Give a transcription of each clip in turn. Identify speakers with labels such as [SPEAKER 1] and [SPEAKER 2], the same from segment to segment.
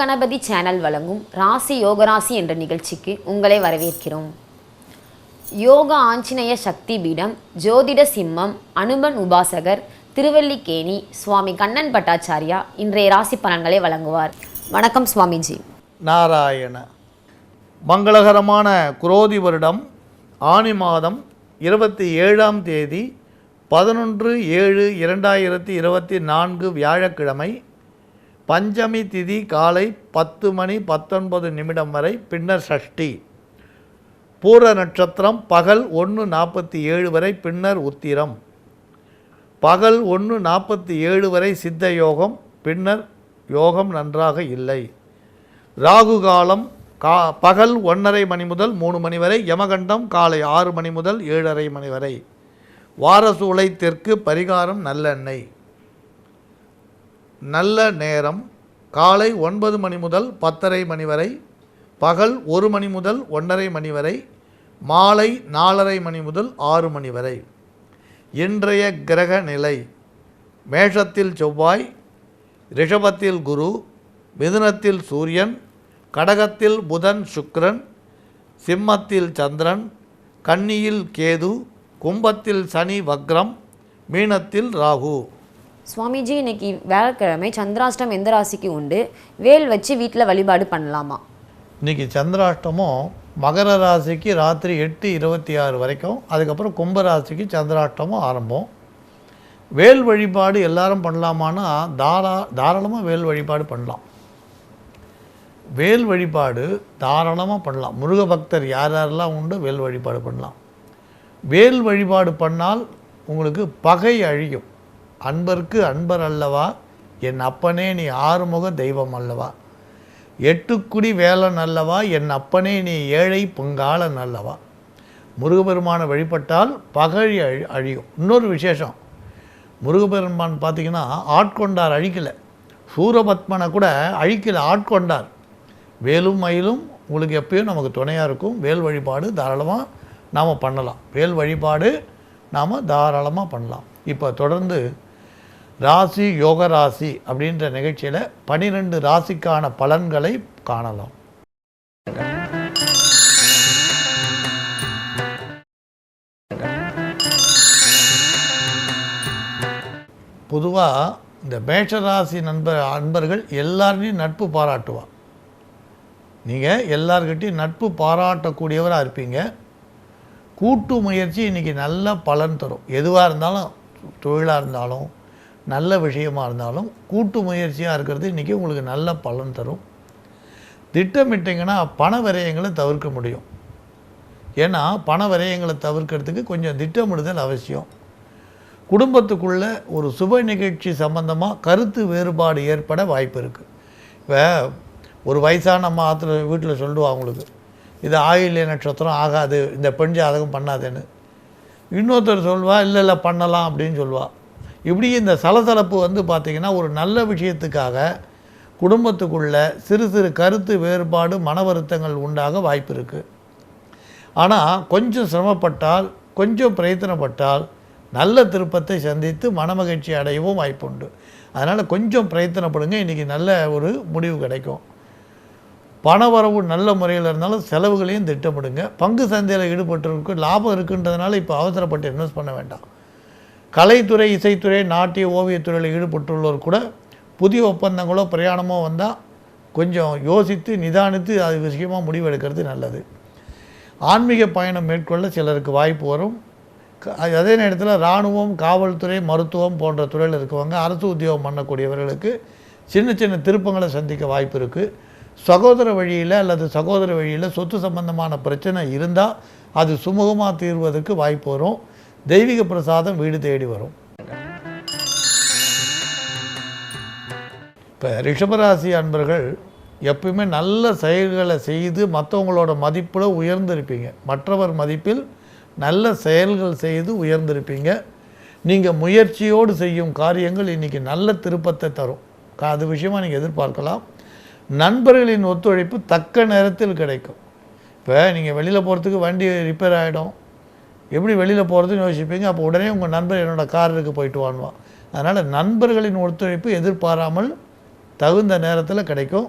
[SPEAKER 1] Ganapathi channel வழங்கும் ராசி யோகராசி என்ற நிகழ்ச்சிக்கு உங்களை வரவேற்கிறோம். யோக ஆஞ்சநேய சக்தி பீடம் ஜோதிட சிம்மம் அனுமன் உபாசகர் திருவல்லிக்கேணி சுவாமி கண்ணன் பட்டாச்சாரியா இன்றைய ராசி பலன்களை வழங்குவார். வணக்கம் சுவாமிஜி.
[SPEAKER 2] நாராயண. மங்களகரமான குரோதி வருடம் ஆணி மாதம் இருபத்தி ஏழாம் தேதி பதினொன்று ஏழு இரண்டாயிரத்தி இருபத்தி நான்கு வியாழக்கிழமை பஞ்சமி திதி காலை பத்து மணி பத்தொன்பது நிமிடம் வரை பின்னர் சஷ்டி பூர நட்சத்திரம் பகல் ஒன்று நாற்பத்தி ஏழு வரை பின்னர் உத்திரம். பகல் ஒன்று நாற்பத்தி ஏழு வரை சித்த யோகம் பின்னர் யோகம் நன்றாக இல்லை. ராகு காலம் கா பகல் ஒன்றரை மணி முதல் மூணு மணி வரை யமகண்டம் காலை ஆறு மணி முதல் ஏழரை மணி வரை. வாரசூளை தெற்கு பரிகாரம் நல்லெண்ணெய். நல்ல நேரம் காலை ஒன்பது மணி முதல் பத்தரை மணி வரை பகல் ஒரு மணி முதல் ஒன்றரை மணி வரை மாலை நாலரை மணி முதல் ஆறு மணி வரை. இன்றைய கிரக நிலை மேஷத்தில் செவ்வாய் ரிஷபத்தில் குரு மிதுனத்தில் சூரியன் கடகத்தில் புதன் சுக்ரன் சிம்மத்தில் சந்திரன் கன்னியில் கேது கும்பத்தில் சனி வக்ரம் மீனத்தில் ராகு.
[SPEAKER 1] சுவாமிஜி இன்னைக்கு வியாழக்கிழமை சந்திராஷ்டம் எந்த ராசிக்கு உண்டு? வேல் வச்சு வீட்டில் வழிபாடு பண்ணலாமா?
[SPEAKER 2] இன்றைக்கி சந்திராஷ்டமும் மகர ராசிக்கு ராத்திரி எட்டு இருபத்தி ஆறு வரைக்கும் அதுக்கப்புறம் கும்ப ராசிக்கு சந்திராஷ்டமும் ஆரம்பம். வேல் வழிபாடு எல்லாரும் பண்ணலாமான்னா தாரா தாராளமாக வேல் வழிபாடு பண்ணலாம். வேல் வழிபாடு தாராளமாக பண்ணலாம். முருக பக்தர் யார் யாரெல்லாம் உண்டு வேல் வழிபாடு பண்ணலாம். வேல் வழிபாடு பண்ணால் உங்களுக்கு பகை அழியும். அன்பருக்கு அன்பர் அல்லவா? என் அப்பனே நீ ஆறுமுக தெய்வம் அல்லவா? எட்டுக்குடி வேலன் அல்லவா? என் அப்பனே நீ ஏழை பொங்காளன் அல்லவா? முருகபெருமானை வழிபட்டால் பகழி அழி அழியும். இன்னொரு விசேஷம். முருகபெருமான் பார்த்தீங்கன்னா ஆட்கொண்டார் அழிக்கலை. சூரபத்மனை கூட அழிக்கலை ஆட்கொண்டார். வேலும் மயிலும் உங்களுக்கு எப்பயும் நமக்கு துணையாக இருக்கும். வேல் வழிபாடு தாராளமாக நாம் பண்ணலாம். வேல் வழிபாடு நாம் தாராளமாக பண்ணலாம். இப்போ தொடர்ந்து ராசி யோக ராசி அப்படின்ற நிகழ்ச்சியில் பனிரெண்டு ராசிக்கான பலன்களை காணலாம். பொதுவாக இந்த மேஷராசி நண்பர் அன்பர்கள் எல்லாரையும் நட்பு பாராட்டுவா. நீங்கள் எல்லார்கிட்டையும் நட்பு பாராட்டக்கூடியவராக இருப்பீங்க. கூட்டு முயற்சி இன்றைக்கி நல்ல பலன் தரும். எதுவாக இருந்தாலும் தொழிலாக இருந்தாலும் நல்ல விஷயமா இருந்தாலும் கூட்டு முயற்சியாக இருக்கிறது இன்றைக்கி உங்களுக்கு நல்ல பலன் தரும். திட்டமிட்டிங்கன்னா பண விரயங்களை தவிர்க்க முடியும். ஏன்னா பண விரயங்களை தவிர்க்கிறதுக்கு கொஞ்சம் திட்டமிடுதல் அவசியம். குடும்பத்துக்குள்ளே ஒரு சுப நிகழ்ச்சி சம்பந்தமாக கருத்து வேறுபாடு ஏற்பட வாய்ப்பு இருக்குது இப்போ ஒரு வயசான அம்மா வீட்டில் சொல்லுவா அவங்களுக்கு இது ஆயில்ய நட்சத்திரம் ஆகாது இந்த பெண் ஜாதகம் பண்ணாதேன்னு. இன்னொருத்தர் சொல்வா இல்லை இல்லை பண்ணலாம் அப்படின்னு சொல்லுவாள் இப்படி இந்த சலசலப்பு வந்து பார்த்திங்கன்னா ஒரு நல்ல விஷயத்துக்காக குடும்பத்துக்குள்ள சிறு சிறு கருத்து வேறுபாடு மன வருத்தங்கள் உண்டாக வாய்ப்பு இருக்குது ஆனால் கொஞ்சம் சிரமப்பட்டால் கொஞ்சம் பிரயத்தனப்பட்டால் நல்ல திருப்பத்தை சந்தித்து மனமகிழ்ச்சி அடையவும் வாய்ப்பு உண்டு. அதனால் கொஞ்சம் பிரயத்தனப்படுங்க இன்றைக்கி நல்ல ஒரு முடிவு கிடைக்கும். பணவரவு நல்ல முறையில் இருந்தாலும் செலவுகளையும் திட்டமிடுங்க. பங்கு சந்தையில் ஈடுபட்டிருக்கு லாபம் இருக்குன்றதுனால இப்போ அவசரப்பட்டு இன்வெஸ்ட் பண்ண வேண்டாம். கலைத்துறை இசைத்துறை நாட்டிய ஓவியத்துறையில் ஈடுபட்டுள்ளவர் கூட புதிய ஒப்பந்தங்களோ பிரயாணமோ வந்தால் கொஞ்சம் யோசித்து நிதானித்து அது விஷயமாக முடிவெடுக்கிறது நல்லது. ஆன்மீக பயணம் மேற்கொள்ள சிலருக்கு வாய்ப்பு வரும். அதே நேரத்தில் இராணுவம் காவல்துறை மருத்துவம் போன்ற துறையில் இருக்கவங்க அரசு உத்தியோகம் பண்ணக்கூடியவர்களுக்கு சின்ன சின்ன திருப்பங்களை சந்திக்க வாய்ப்பு இருக்குது சகோதர வழியில் அல்லது சகோதர வழியில் சொத்து சம்பந்தமான பிரச்சனை இருந்தால் அது சுமூகமாக தீர்வதற்கு வாய்ப்பு வரும். தெய்வீக பிரசாதம் வீடு தேடி வரும். இப்போ ரிஷபராசி அன்பர்கள் எப்பயுமே நல்ல செயல்களை செய்து மற்றவங்களோட மதிப்பில் உயர்ந்திருப்பீங்க. மற்றவர் மதிப்பில் நல்ல செயல்கள் செய்து உயர்ந்திருப்பீங்க. நீங்கள் முயற்சியோடு செய்யும் காரியங்கள் இன்றைக்கி நல்ல திருப்பத்தை தரும். அது விஷயமாக நீங்கள் எதிர்பார்க்கலாம். நண்பர்களின் ஒத்துழைப்பு தக்க நேரத்தில் கிடைக்கும். இப்போ நீங்கள் வெளியில் போகிறதுக்கு வண்டி ரிப்பேர் ஆகிடும் எப்படி வெளியில் போகிறதுன்னு யோசிப்பீங்க? அப்போ உடனே உங்கள் நண்பர் என்னோட காரருக்கு போயிட்டு வாங்குவான் அதனால் நண்பர்களின் ஒத்துழைப்பு எதிர்பாராமல் தகுந்த நேரத்தில் கிடைக்கும்.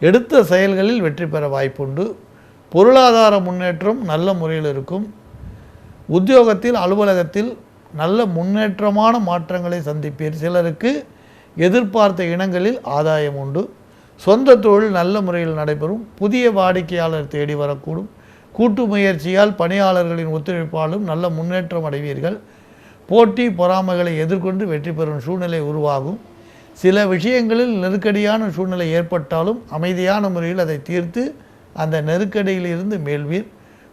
[SPEAKER 2] எடுத்த செயல்களில் வெற்றி பெற வாய்ப்புண்டு. பொருளாதார முன்னேற்றம் நல்ல முறையில் இருக்கும். உத்தியோகத்தில் அலுவலகத்தில் நல்ல முன்னேற்றமான மாற்றங்களை சந்திப்பீர். சிலருக்கு எதிர்பார்த்த இனங்களில் ஆதாயம் உண்டு. சொந்த தொழில் நல்ல முறையில் நடைபெறும். புதிய வாடிக்கையாளர் தேடி வரக்கூடும். கூட்டு முயற்சியால் பணியாளர்களின் ஒத்துழைப்பாலும் நல்ல முன்னேற்றம் அடைவீர்கள். போட்டி பொறாமைகளை எதிர்கொண்டு வெற்றி பெறும் சூழ்நிலை உருவாகும். சில விஷயங்களில் நெருக்கடியான சூழ்நிலை ஏற்பட்டாலும் அமைதியான முறையில் அதை தீர்த்து அந்த நெருக்கடியிலிருந்து மேல்வீர்.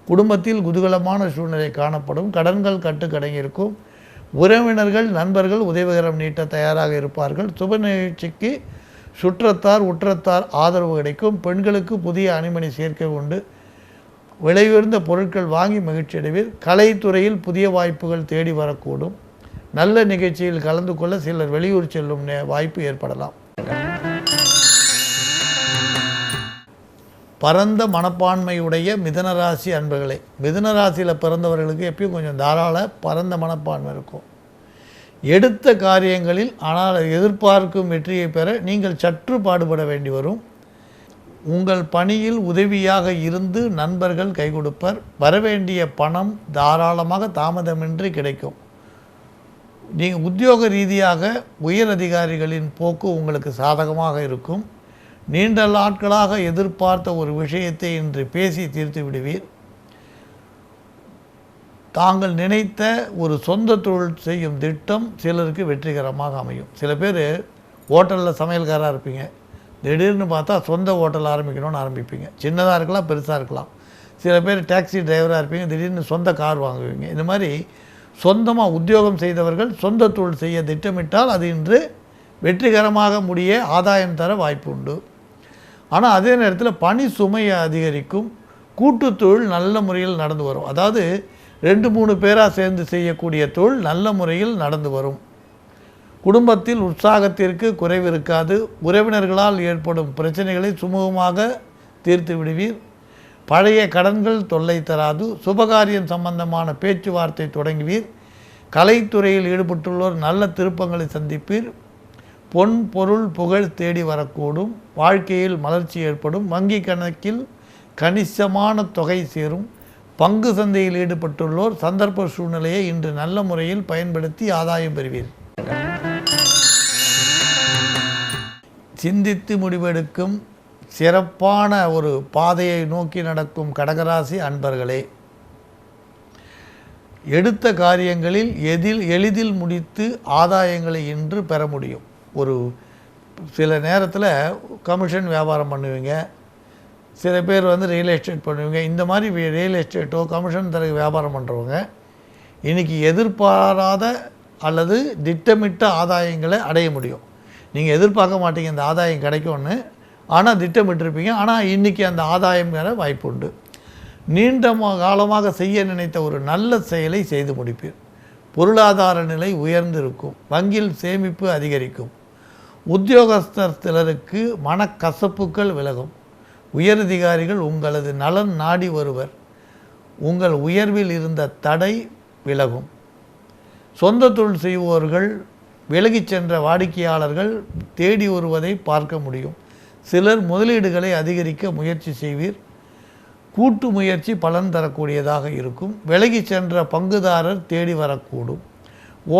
[SPEAKER 2] குடும்பத்தில் குதூகலமான சூழ்நிலை காணப்படும். கடன்கள் கட்டுக்கடங்கியிருக்கும். உறவினர்கள் நண்பர்கள் உதவிகரம் நீட்ட தயாராக இருப்பார்கள். சுப நிகழ்ச்சிக்கு சுற்றத்தார் உற்றத்தார் ஆதரவு கிடைக்கும். பெண்களுக்கு புதிய அணிமணி சேர்க்கை உண்டு. விலையுயர்ந்த பொருட்கள் வாங்கி மகிழ்ச்சி அடைவீர். கலைத்துறையில் புதிய வாய்ப்புகள் தேடி வரக்கூடும். நல்ல நிகழ்ச்சியில் கலந்து கொள்ள சிலர் வெளியூர் செல்லும் நே- வாய்ப்பு ஏற்படலாம். பரந்த மனப்பான்மையுடைய மிதனராசி அன்புகளை மிதனராசியில் பிறந்தவர்களுக்கு எப்பயும் கொஞ்சம் தாராள பரந்த மனப்பான்மை இருக்கும். எடுத்த காரியங்களில் ஆனால் எதிர்பார்க்கும் வெற்றியை பெற நீங்கள் சற்று பாடுபட வேண்டி வரும். உங்கள் பணியில் உதவியாக இருந்து நண்பர்கள் கை கொடுப்பர். வரவேண்டிய பணம் தாராளமாக தாமதமின்றி கிடைக்கும். நீங்கள் உத்தியோக ரீதியாக உயர் அதிகாரிகளின் போக்கு உங்களுக்கு சாதகமாக இருக்கும். நீண்ட நாட்களாக எதிர்பார்த்த ஒரு விஷயத்தை இன்று பேசி தீர்த்து விடுவீர். தாங்கள் நினைத்த ஒரு சொந்த தொழில் செய்யும் திட்டம் சிலருக்கு வெற்றிகரமாக அமையும். சில பேர் ஹோட்டலில் சமையல்காராக இருப்பீங்க. திடீர்னு பார்த்தா சொந்த ஹோட்டல் ஆரம்பிக்கணும்னு ஆரம்பிப்பீங்க. சின்னதாக இருக்கலாம் பெருசாக இருக்கலாம். சில பேர் டாக்ஸி டிரைவராக இருப்பீங்க திடீர்னு சொந்த கார் வாங்குவீங்க. இந்த மாதிரி சொந்தமாக உத்தியோகம் செய்தவர்கள் சொந்த தொழில் செய்ய திட்டமிட்டால் அது இன்று வெற்றிகரமாக முடிய ஆதாயம் தர வாய்ப்பு உண்டு. ஆனால் அதே நேரத்தில் பணி சுமையை அதிகரிக்கும். கூட்டுத் தொழில் நல்ல முறையில் நடந்து வரும். அதாவது ரெண்டு மூணு பேராக சேர்ந்து செய்யக்கூடிய தொழில் நல்ல முறையில் நடந்து வரும். குடும்பத்தில் உற்சாகத்திற்கு குறைவு இருக்காது உறவினர்களால் ஏற்படும் பிரச்சனைகளை சுமூகமாக தீர்த்து விடுவீர். பழைய கடன்கள் தொல்லை தராது. சுபகாரியம் சம்பந்தமான பேச்சுவார்த்தை தொடங்குவீர். கலைத்துறையில் ஈடுபட்டுள்ளோர் நல்ல திருப்பங்களை சந்திப்பீர். பொன் பொருள் புகழ் தேடி வரக்கூடும். வாழ்க்கையில் மலர்ச்சி ஏற்படும். வங்கி கணக்கில் கணிசமான தொகை சேரும். பங்கு சந்தையில் ஈடுபட்டுள்ளோர் சந்தர்ப்ப சூழ்நிலையை இன்று நல்ல முறையில் பயன்படுத்தி ஆதாயம் பெறுவீர். சிந்தித்து முடிவெடுக்கும் சிறப்பான ஒரு பாதையை நோக்கி நடக்கும் கடகராசி அன்பர்களே எடுத்த காரியங்களில் எதில் எளிதில் முடித்து ஆதாயங்களை இன்று பெற முடியும். ஒரு சில நேரத்தில் கமிஷன் வியாபாரம் பண்ணுவீங்க சில பேர் வந்து ரியல் எஸ்டேட் பண்ணுவீங்க இந்த மாதிரி ரியல் எஸ்டேட்டோ கமிஷன் தர வியாபாரம் பண்ணுறவங்க இன்றைக்கி எதிர்பாராத அல்லது திட்டமிட்ட ஆதாயங்களை அடைய முடியும். நீங்கள் எதிர்பார்க்க மாட்டீங்க இந்த ஆதாயம் கிடைக்கும்னு. ஆனால் திட்டமிட்டிருப்பீங்க. ஆனால் இன்றைக்கி அந்த ஆதாயம் வாய்ப்பு உண்டு நீண்ட காலமாக செய்ய நினைத்த ஒரு நல்ல செயலை செய்து முடிப்பீர். பொருளாதார நிலை உயர்ந்திருக்கும். வங்கியில் சேமிப்பு அதிகரிக்கும். உத்தியோகஸ்தர் சிலருக்கு மனக்கசப்புகள் விலகும். உயரதிகாரிகள் உங்களது நலன் நாடி வருவர். உங்கள் உயர்வில் இருந்த தடை விலகும். சொந்த தொழில் செய்வோர்கள் விலகிச் சென்ற வாடிக்கையாளர்கள் தேடி வருவதை பார்க்க முடியும். சிலர் முதலீடுகளை அதிகரிக்க முயற்சி செய்வீர். கூட்டு முயற்சி பலன் தரக்கூடியதாக இருக்கும். விலகிச் சென்ற பங்குதாரர் தேடி வரக்கூடும்.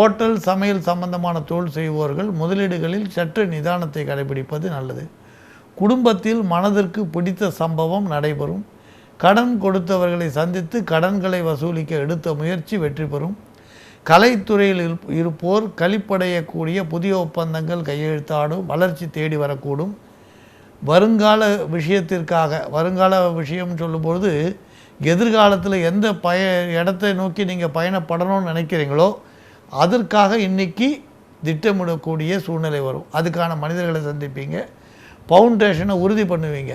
[SPEAKER 2] ஓட்டல் சமையல் சம்பந்தமான தொழில் செய்வோர்கள் முதலீடுகளில் சற்று நிதானத்தை கடைபிடிப்பது நல்லது. குடும்பத்தில் மனதிற்கு பிடித்த சம்பவம் நடைபெறும். கடன் கொடுத்தவர்களை சந்தித்து கடன்களை வசூலிக்க எடுத்த முயற்சி வெற்றி பெறும். கலைத்துறையில் இருப்போர் களிப்படையக்கூடிய புதிய ஒப்பந்தங்கள் கையெழுத்தாடும் வளர்ச்சி தேடி வரக்கூடும். வருங்கால விஷயத்திற்காக வருங்கால விஷயம் சொல்லும்பொழுது எதிர்காலத்தில் எந்த பய இடத்தை நோக்கி நீங்கள் பயணப்படணும்னு நினைக்கிறீங்களோ அதற்காக இன்னைக்கு திட்டமிடக்கூடிய சூழ்நிலை வரும். அதுக்கான மனிதர்களை சந்திப்பீங்க. ஃபவுண்டேஷனை உறுதி பண்ணுவீங்க.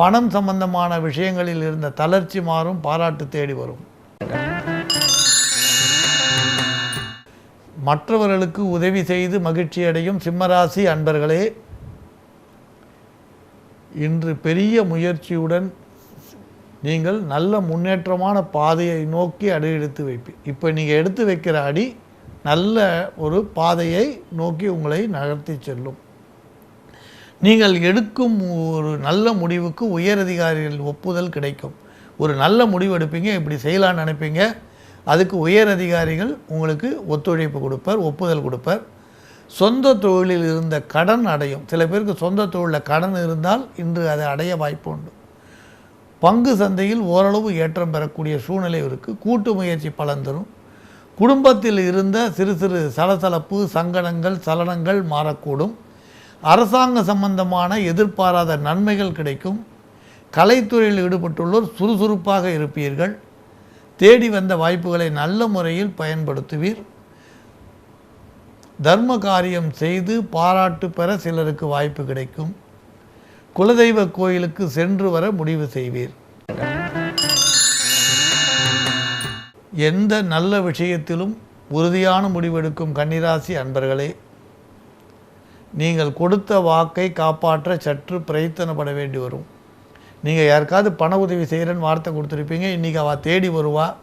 [SPEAKER 2] பணம் சம்பந்தமான விஷயங்களில் இருந்த தளர்ச்சி மாறும் பாராட்டு தேடி வரும். மற்றவர்களுக்கு உதவி செய்து மகிழ்ச்சி அடையும் சிம்மராசி அன்பர்களே இன்று பெரிய முயற்சியுடன் நீங்கள் நல்ல முன்னேற்றமான பாதையை நோக்கி அடி எடுத்து வைப்பீர் இப்போ நீங்கள் எடுத்து வைக்கிற அடி நல்ல ஒரு பாதையை நோக்கி உங்களை நகர்த்தி செல்லும். நீங்கள் எடுக்கும் ஒரு நல்ல முடிவுக்கு உயரதிகாரிகள் ஒப்புதல் கிடைக்கும். ஒரு நல்ல முடிவு எடுப்பீங்க இப்படி செய்யலாம்னு நினைப்பீங்க. அதுக்கு உயர் அதிகாரிகள் உங்களுக்கு ஒத்துழைப்பு கொடுப்பார் ஒப்புதல் கொடுப்பார். சொந்த தொழிலில் இருந்த கடன் அடையும். சில பேருக்கு சொந்த தொழிலில் கடன் இருந்தால் இன்று அதை அடைய வாய்ப்பு உண்டு. பங்கு சந்தையில் ஓரளவு ஏற்றம் பெறக்கூடிய சூழ்நிலை இருக்குது கூட்டு முயற்சி பலன் தரும். குடும்பத்தில் இருந்த சிறு சிறு சலசலப்பு சங்கடங்கள் சலனங்கள் மாறக்கூடும். அரசாங்க சம்பந்தமான எதிர்பாராத நன்மைகள் கிடைக்கும். கலைத்துறையில் ஈடுபட்டுள்ளோர் சுறுசுறுப்பாக இருப்பீர்கள். தேடி வந்த வாய்ப்புகளை நல்ல முறையில் பயன்படுத்துவீர். தர்ம காரியம் செய்து பாராட்டு பெற சிலருக்கு வாய்ப்பு கிடைக்கும். குலதெய்வ கோயிலுக்கு சென்று வர முடிவு செய்வீர். எந்த நல்ல விஷயத்திலும் உறுதியான முடிவெடுக்கும் கன்னிராசி அன்பர்களே நீங்கள் கொடுத்த வாக்கை காப்பாற்ற சற்று பிரயத்தனப்பட வேண்டி வரும். நீங்கள் யாருக்காவது பண உதவி செய்கிறேன்னு வார்த்தை கொடுத்துருப்பீங்க இன்றைக்கி அவள் தேடி வருவாள்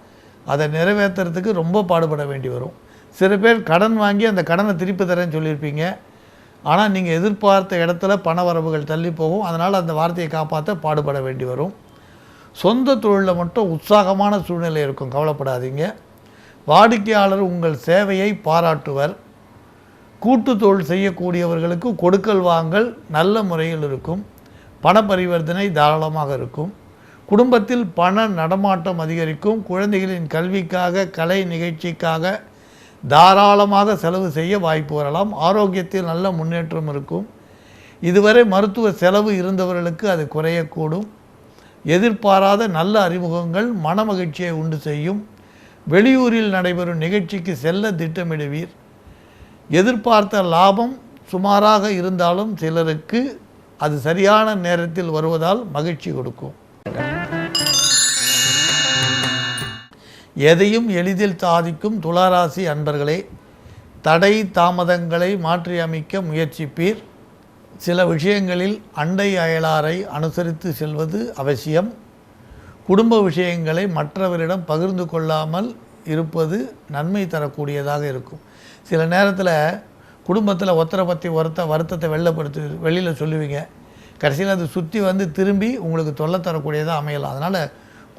[SPEAKER 2] அதை நிறைவேற்றுறதுக்கு ரொம்ப பாடுபட வேண்டி வரும். சில பேர் கடன் வாங்கி அந்த கடனை திருப்பி தரேன்னு சொல்லியிருப்பீங்க. ஆனால் நீங்கள் எதிர்பார்த்த இடத்துல பண வரவுகள் தள்ளி போகும். அதனால் அந்த வார்த்தையை காப்பாற்ற பாடுபட வேண்டி வரும். சொந்த தொழிலில் மட்டும் உற்சாகமான சூழ்நிலை இருக்கும். கவலைப்படாதீங்க. வாடிக்கையாளர் உங்கள் சேவையை பாராட்டுவர். கூட்டு தொழில் செய்யக்கூடியவர்களுக்கு கொடுக்கல் வாங்கல் நல்ல முறையில் இருக்கும். பண பரிவர்த்தனை தாராளமாக இருக்கும். குடும்பத்தில் பண நடமாட்டம் அதிகரிக்கும். குழந்தைகளின் கல்விக்காக கலை நிகழ்ச்சிக்காக தாராளமாக செலவு செய்ய வாய்ப்பு வரலாம். ஆரோக்கியத்தில் நல்ல முன்னேற்றம் இருக்கும். இதுவரை மருத்துவ செலவு இருந்தவர்களுக்கு அது குறையக்கூடும். எதிர்பாராத நல்ல அறிமுகங்கள் மனமகிழ்ச்சியை உண்டு செய்யும். வெளியூரில் நடைபெறும் நிகழ்ச்சிக்கு செல்ல திட்டமிடுவீர். எதிர்பார்த்த லாபம் சுமாராக இருந்தாலும் சிலருக்கு அது சரியான நேரத்தில் வருவதால் மகிழ்ச்சி கொடுக்கும். எதையும் எளிதில் சாதிக்கும் துளாராசி அன்பர்களே தடை தாமதங்களை மாற்றியமைக்க முயற்சிப்பீர். சில விஷயங்களில் அண்டை அயலாரை அனுசரித்து செல்வது அவசியம். குடும்ப விஷயங்களை மற்றவரிடம் பகிர்ந்து கொள்ளாமல் இருப்பது நன்மை தரக்கூடியதாக இருக்கும். சில நேரத்தில் குடும்பத்தில் ஒத்தரை பற்றி ஒருத்த வருத்தத்தை வெளிலப்படுத்து வெளியில் சொல்லுவீங்க. கடைசியில் அது சுற்றி வந்து திரும்பி உங்களுக்கு தொல்லை தரக்கூடியதாக அமையலாம். அதனால்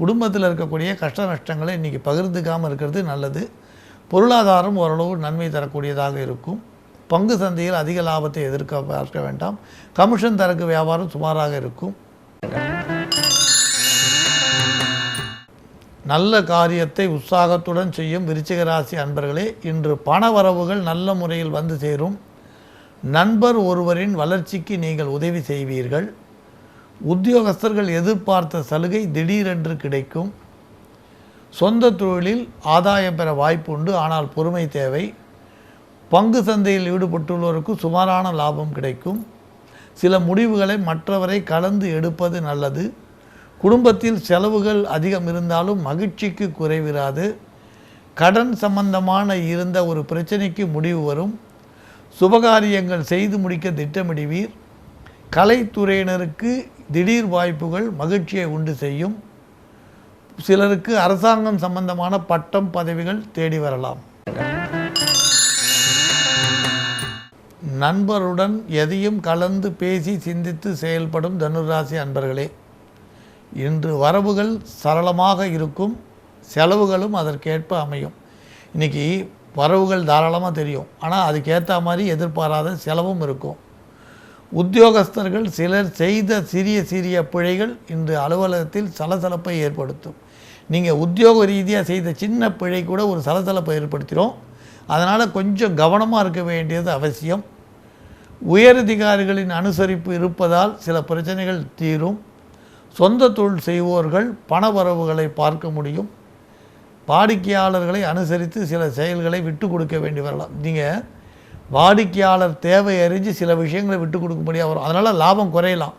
[SPEAKER 2] குடும்பத்தில் இருக்கக்கூடிய கஷ்ட நஷ்டங்களை இன்றைக்கி பகிர்ந்துக்காமல் இருக்கிறது நல்லது. பொருளாதாரம் ஓரளவு நன்மை தரக்கூடியதாக இருக்கும். பங்கு சந்தையில் அதிக லாபத்தை எதிர்க்க பார்க்க வேண்டாம். கமிஷன் தரக்கு வியாபாரம் சுமாராக இருக்கும். நல்ல காரியத்தை உற்சாகத்துடன் செய்யும் விருச்சிக ராசி அன்பர்களே இன்று பண வரவுகள் நல்ல முறையில் வந்து சேரும். நண்பர் ஒருவரின் வளர்ச்சிக்கு நீங்கள் உதவி செய்வீர்கள். உத்தியோகஸ்தர்கள் எதிர்பார்த்த சலுகை திடீரென்று கிடைக்கும். சொந்த தொழிலில் ஆதாயம் பெற வாய்ப்பு உண்டு ஆனால் பொறுமை தேவை. பங்கு சந்தையில் ஈடுபட்டுள்ளோருக்கு சுமாரான லாபம் கிடைக்கும். சில முடிவுகளை மற்றவரை கலந்து எடுப்பது நல்லது. குடும்பத்தில் செலவுகள் அதிகம் இருந்தாலும் மகிழ்ச்சிக்கு குறைவிராது. கடன் சம்பந்தமான இருந்த ஒரு பிரச்சனைக்கு முடிவு வரும். சுபகாரியங்கள் செய்து முடிக்க திட்டமிடுவீர். கலைத்துறையினருக்கு திடீர் வாய்ப்புகள் மகிழ்ச்சியை உண்டு செய்யும். சிலருக்கு அரசாங்கம் சம்பந்தமான பட்டம் பதவிகள் தேடி வரலாம். நண்பருடன் எதையும் கலந்து பேசி சிந்தித்து செயல்படும் தனுராசி அன்பர்களே இன்று வரவுகள் சரளமாக இருக்கும் செலவுகளும் அதற்கேற்ப அமையும். இன்றைக்கி வரவுகள் தாராளமாக தெரியும். ஆனால் அதுக்கேற்ற மாதிரி எதிர்பாராத செலவும் இருக்கும். உத்தியோகஸ்தர்கள் சிலர் செய்த சிறிய சிறிய பிழைகள் இன்று அலுவலகத்தில் சலசலப்பை ஏற்படுத்தும். நீங்கள் உத்தியோக ரீதியாக செய்த சின்ன பிழை கூட ஒரு சலசலப்பை ஏற்படுத்திடும் அதனால் கொஞ்சம் கவனமாக இருக்க வேண்டியது அவசியம். உயரதிகாரிகளின் அனுசரிப்பு இருப்பதால் சில பிரச்சனைகள் தீரும். சொந்த தொழில் செய்வோர்கள் பண வரவுகளை பார்க்க முடியும். வாடிக்கையாளர்களை அனுசரித்து சில செயல்களை விட்டு கொடுக்க வேண்டி வரலாம். நீங்கள் வாடிக்கையாளர் தேவை அறிஞ்சு சில விஷயங்களை விட்டு கொடுக்க முடியாது வரும். அதனால் லாபம் குறையலாம்.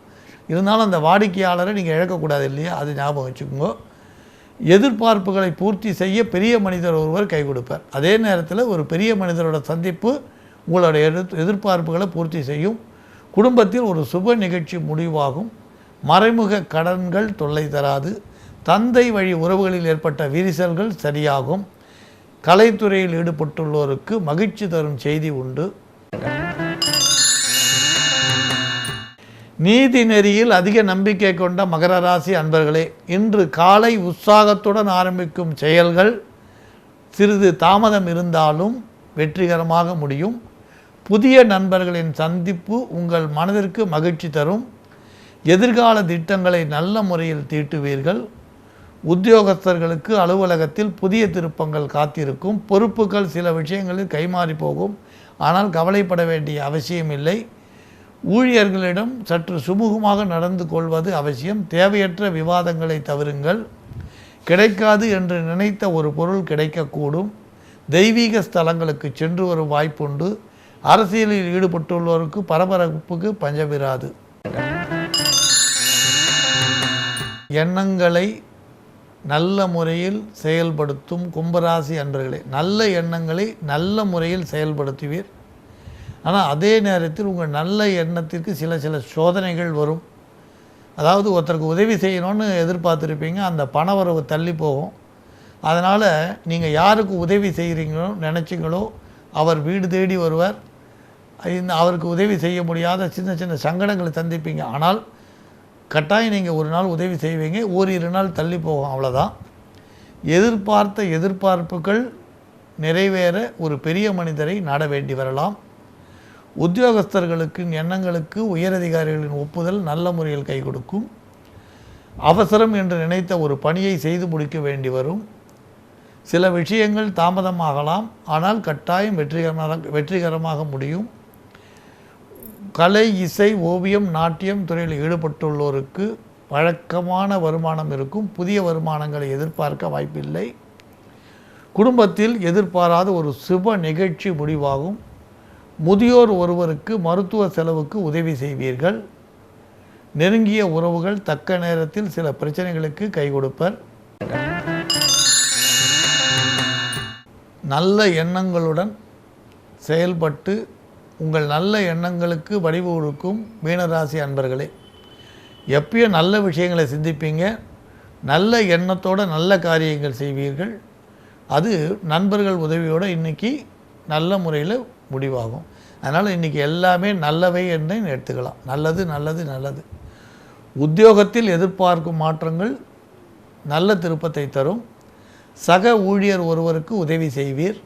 [SPEAKER 2] இருந்தாலும் அந்த வாடிக்கையாளரை நீங்கள் இழக்கக்கூடாது இல்லையா? அது ஞாபகம் வச்சுக்கோங்க. எதிர்பார்ப்புகளை பூர்த்தி செய்ய பெரிய மனிதர் ஒருவர் கை கொடுப்பார். அதே நேரத்தில் ஒரு பெரிய மனிதரோட சந்திப்பு உங்களுடைய எதிர் எதிர்பார்ப்புகளை பூர்த்தி செய்யும். குடும்பத்தில் ஒரு சுப நிகழ்ச்சி முடிவாகும். மறைமுக கடன்கள் தொல்லை தராது. தந்தை வழி உறவுகளில் ஏற்பட்ட விரிசல்கள் சரியாகும். கலைத்துறையில் ஈடுபட்டுள்ளோருக்கு மகிழ்ச்சி தரும் செய்தி உண்டு. நீதி நெறியில் அதிக நம்பிக்கை கொண்ட மகர ராசி அன்பர்களே இன்று காலை உற்சாகத்துடன் ஆரம்பிக்கும் செயல்கள் சிறிது தாமதம் இருந்தாலும் வெற்றிகரமாக முடியும். புதிய நண்பர்களின் சந்திப்பு உங்கள் மனதிற்கு மகிழ்ச்சி தரும். எதிர்கால திட்டங்களை நல்ல முறையில் தீட்டுவீர்கள். உத்தியோகஸ்தர்களுக்கு அலுவலகத்தில் புதிய திருப்பங்கள் காத்திருக்கும். பொறுப்புகள் சில விஷயங்களில் கைமாறி போகும். ஆனால் கவலைப்பட வேண்டிய அவசியமில்லை ஊழியர்களிடம் சற்று சுமூகமாக நடந்து கொள்வது அவசியம். தேவையற்ற விவாதங்களை தவிருங்கள் கிடைக்காது என்று நினைத்த ஒரு பொருள் கிடைக்கக்கூடும். தெய்வீக ஸ்தலங்களுக்கு சென்று வரும் வாய்ப்புண்டு. அரசியலில் ஈடுபட்டுள்ளோருக்கு பரபரப்புக்கு பஞ்சமிராது எண்ணங்களை நல்ல முறையில் செயல்படுத்தும் கும்பராசி அன்பர்களே நல்ல எண்ணங்களை நல்ல முறையில் செயல்படுத்துவீர். ஆனால் அதே நேரத்தில் உங்கள் நல்ல எண்ணத்திற்கு சில சில சோதனைகள் வரும். அதாவது ஒருத்தருக்கு உதவி செய்யணும்னு எதிர்பார்த்துருப்பீங்க அந்த பணவரவு தள்ளி போகும். அதனால் நீங்கள் யாருக்கு உதவி செய்கிறீங்களோ நினச்சிங்களோ அவர் வீடு தேடி வருவார். இந்த அவருக்கு உதவி செய்ய முடியாத சின்ன சின்ன சங்கடங்களை சந்திப்பீங்க. ஆனால் கட்டாயம் நீங்கள் ஒரு நாள் உதவி செய்வீங்க. ஓரிரு நாள் தள்ளி போகும். அவ்வளோதான் எதிர்பார்த்த எதிர்பார்ப்புகள் நிறைவேற ஒரு பெரிய மனிதரை நாட வேண்டி வரலாம். உத்தியோகஸ்தர்களுக்கு எண்ணங்களுக்கு உயரதிகாரிகளின் ஒப்புதல் நல்ல முறையில் கை கொடுக்கும். அவசரம் என்று நினைத்த ஒரு பணியை செய்து முடிக்க வேண்டி வரும். சில விஷயங்கள் தாமதமாகலாம். ஆனால் கட்டாயம் வெற்றிகரமாக வெற்றிகரமாக முடியும். கலை இசை ஓவியம் நாட்டியம் துறையில் ஈடுபட்டுள்ளோருக்கு வழக்கமான வருமானம் இருக்கும். புதிய வருமானங்களை எதிர்பார்க்க வாய்ப்பில்லை. குடும்பத்தில் எதிர்பாராத ஒரு சுப நிகழ்ச்சி முடிவாகும். முதியோர் ஒருவருக்கு மருத்துவ செலவுக்கு உதவி செய்வீர்கள். நெருங்கிய உறவுகள் தக்க நேரத்தில் சில பிரச்சனைகளுக்கு கை கொடுப்பர். நல்ல எண்ணங்களுடன் செயல்பட்டு உங்கள் நல்ல எண்ணங்களுக்கு வடிவு கொடுக்கும் மீனராசி அன்பர்களே. எப்பயும் நல்ல விஷயங்களை சிந்திப்பீங்க. நல்ல எண்ணத்தோட நல்ல காரியங்கள் செய்வீர்கள். அது நண்பர்கள் உதவியோடு இன்றைக்கி நல்ல முறையில் முடிவாகும். அதனால் இன்றைக்கி எல்லாமே நல்லவை என்று எடுத்துக்கலாம். நல்லது நல்லது நல்லது. உத்தியோகத்தில் எதிர்பார்க்கும் மாற்றங்கள் நல்ல திருப்பத்தை தரும். சக ஊழியர் ஒருவருக்கு உதவி செய்வீர்.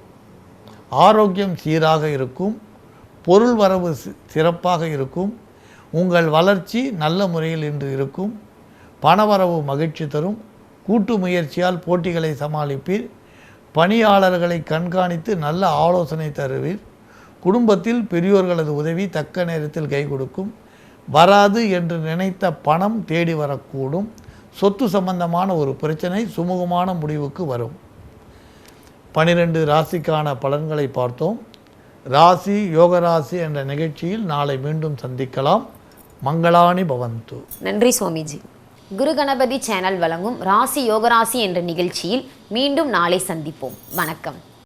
[SPEAKER 2] ஆரோக்கியம் சீராக இருக்கும். பொருள் வரவு சிறப்பாக இருக்கும். உங்கள் வளர்ச்சி நல்ல முறையில் இன்று இருக்கும். பணவரவு மகிழ்ச்சி தரும். கூட்டு முயற்சியால் போட்டிகளை சமாளிப்பீர். பணியாளர்களை கண்காணித்து நல்ல ஆலோசனை தருவீர். குடும்பத்தில் பெரியோர்களது உதவி தக்க நேரத்தில் கை கொடுக்கும். வராது என்று நினைத்த பணம் தேடி வரக்கூடும். சொத்து சம்பந்தமான ஒரு பிரச்சனை சுமூகமான முடிவுக்கு வரும். பனிரெண்டு ராசிக்கான பலன்களை பார்த்தோம். ராசி யோகராசி என்ற நிகழ்ச்சியில் நாளை மீண்டும் சந்திக்கலாம். மங்களாணி பவந்து.
[SPEAKER 1] நன்றி சுவாமிஜி. குரு கணபதி சேனல் வழங்கும் ராசி யோகராசி என்ற நிகழ்ச்சியில் மீண்டும் நாளை சந்திப்போம். வணக்கம்.